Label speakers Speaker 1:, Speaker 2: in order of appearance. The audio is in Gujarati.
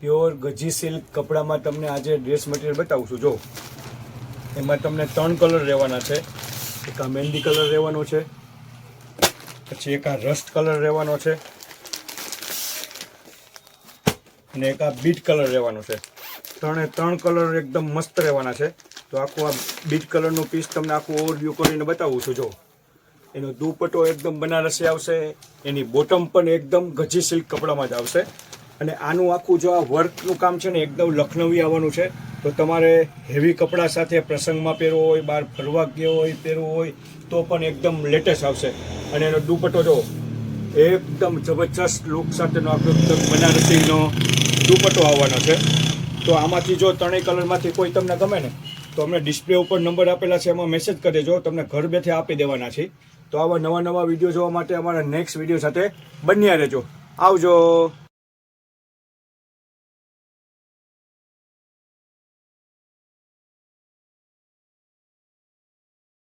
Speaker 1: પ્યોર ગજી સિલ્ક કપડામાં તમને આજે ડ્રેસ મટીરિયલ બતાવું છું. જો, એમાં તમને ત્રણ કલર રહેવાના છે. એક આ મહેંદી કલર રહેવાનો છે. પછી એક આ રસ્ટ કલર રહેવાનો છે. અને એક આ બીટ કલર રહેવાનો છે. ત્રણે ત્રણ કલર એકદમ મસ્ત રહેવાના છે. તો આખું આ બીટ કલરનું પીસ તમને આખું ઓવરવ્યૂ કરીને બતાવું છું, જો. એનો દુપટ્ટો એકદમ બનારસી આવશે. એની બોટમ પણ એકદમ ગજી સિલ્ક કપડામાં જ આવશે. અને આનું આખું જો આ વર્કનું કામ છે ને, એકદમ લખનવી આવવાનું છે. તો તમારે હેવી કપડાં સાથે પ્રસંગમાં પહેરવો હોય, બહાર ફરવા ગયો હોય, પહેરવો હોય, તો પણ એકદમ લેટેસ્ટ આવશે. અને એનો દુપટ્ટો જો એકદમ જબરજસ્ત લુક સાથેનો આપણો બનારસીનો દુપટ્ટો આવવાનો છે. તો આમાંથી જો ત્રણેય કલરમાંથી કોઈ તમને ગમે ને, તો અમને ડિસ્પ્લે ઉપર નંબર આપેલા છે, એમાં મેસેજ કરી દેજો. તમને ઘર બેઠે આપી દેવાના છે તો આવા નવા નવા વીડિયો જોવા માટે અમારા નેક્સ્ટ વીડિયો સાથે બન્યા રહેજો. આવજો.